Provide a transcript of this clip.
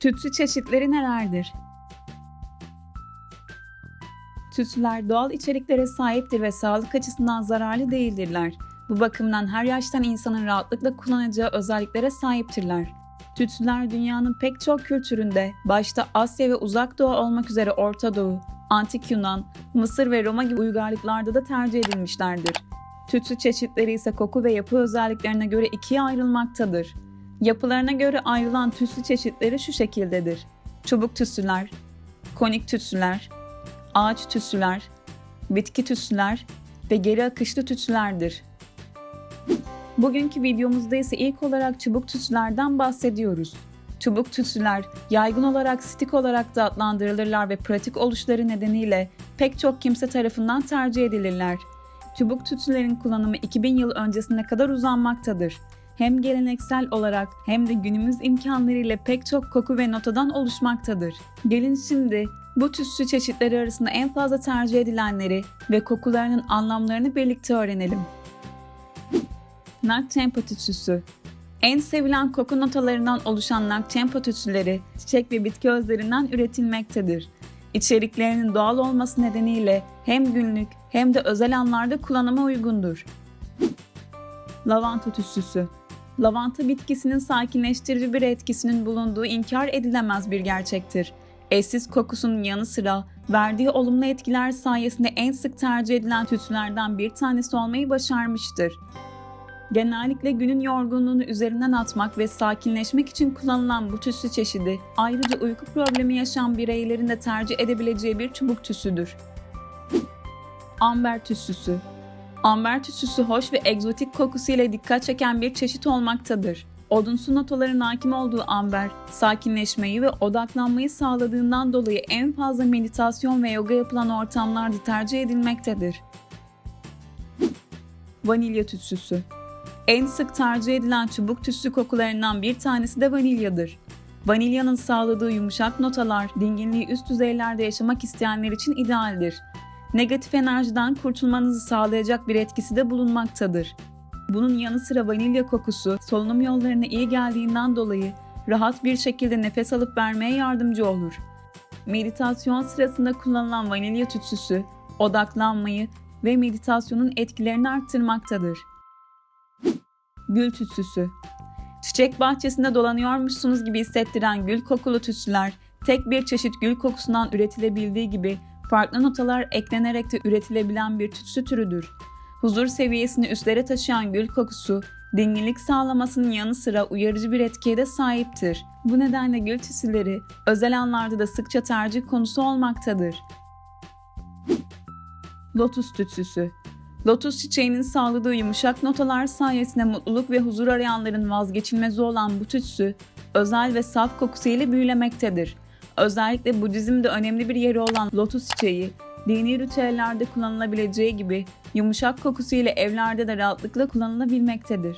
Tütsü çeşitleri nelerdir? Tütsüler doğal içeriklere sahiptir ve sağlık açısından zararlı değildirler. Bu bakımdan her yaştan insanın rahatlıkla kullanacağı özelliklere sahiptirler. Tütsüler dünyanın pek çok kültüründe, başta Asya ve Uzak Doğu olmak üzere Orta Doğu, Antik Yunan, Mısır ve Roma gibi uygarlıklarda da tercih edilmişlerdir. Tütsü çeşitleri ise koku ve yapı özelliklerine göre ikiye ayrılmaktadır. Yapılarına göre ayrılan tütsü çeşitleri şu şekildedir. Çubuk tütsüler, konik tütsüler, ağaç tütsüler, bitki tütsüler ve geri akışlı tütsülerdir. Bugünkü videomuzda ise ilk olarak çubuk tütsülerden bahsediyoruz. Çubuk tütsüler yaygın olarak stik olarak da adlandırılırlar ve pratik oluşları nedeniyle pek çok kimse tarafından tercih edilirler. Çubuk tütsülerin kullanımı 2000 yıl öncesine kadar uzanmaktadır. Hem geleneksel olarak hem de günümüz imkanlarıyla pek çok koku ve notadan oluşmaktadır. Gelin şimdi bu tütsü çeşitleri arasında en fazla tercih edilenleri ve kokularının anlamlarını birlikte öğrenelim. Nagtempo tütsüsü en sevilen koku notalarından oluşan Nagtempo tütsüleri çiçek ve bitki özlerinden üretilmektedir. İçeriklerinin doğal olması nedeniyle hem günlük hem de özel anlarda kullanıma uygundur. Lavanta tütsüsü Lavanta bitkisinin sakinleştirici bir etkisinin bulunduğu inkar edilemez bir gerçektir. Eşsiz kokusunun yanı sıra verdiği olumlu etkiler sayesinde en sık tercih edilen tütsülerden bir tanesi olmayı başarmıştır. Genellikle günün yorgunluğunu üzerinden atmak ve sakinleşmek için kullanılan bu tütsü çeşidi, ayrıca uyku problemi yaşayan bireylerin de tercih edebileceği bir çubuk tütsüdür. Amber tütsüsü Amber tütsüsü hoş ve egzotik kokusuyla dikkat çeken bir çeşit olmaktadır. Odunsu notaların hakim olduğu amber, sakinleşmeyi ve odaklanmayı sağladığından dolayı en fazla meditasyon ve yoga yapılan ortamlarda tercih edilmektedir. Vanilya tütsüsü En sık tercih edilen çubuk tütsü kokularından bir tanesi de vanilyadır. Vanilyanın sağladığı yumuşak notalar, dinginliği üst düzeylerde yaşamak isteyenler için idealdir. Negatif enerjiden kurtulmanızı sağlayacak bir etkisi de bulunmaktadır. Bunun yanı sıra vanilya kokusu solunum yollarına iyi geldiğinden dolayı rahat bir şekilde nefes alıp vermeye yardımcı olur. Meditasyon sırasında kullanılan vanilya tütsüsü odaklanmayı ve meditasyonun etkilerini arttırmaktadır. Gül tütsüsü Çiçek bahçesinde dolanıyormuşsunuz gibi hissettiren gül kokulu tütsüler, tek bir çeşit gül kokusundan üretilebildiği gibi farklı notalar eklenerek de üretilebilen bir tütsü türüdür. Huzur seviyesini üstlere taşıyan gül kokusu, dinginlik sağlamasının yanı sıra uyarıcı bir etkiye de sahiptir. Bu nedenle gül tütsüleri özel anlarda da sıkça tercih konusu olmaktadır. Lotus tütsüsü Lotus çiçeğinin sağladığı yumuşak notalar sayesinde mutluluk ve huzur arayanların vazgeçilmezi olan bu tütsü, özel ve saf kokusuyla büyülemektedir. Özellikle Budizm'de önemli bir yeri olan lotus çiçeği, dini ritüellerde kullanılabileceği gibi yumuşak kokusuyla evlerde de rahatlıkla kullanılabilmektedir.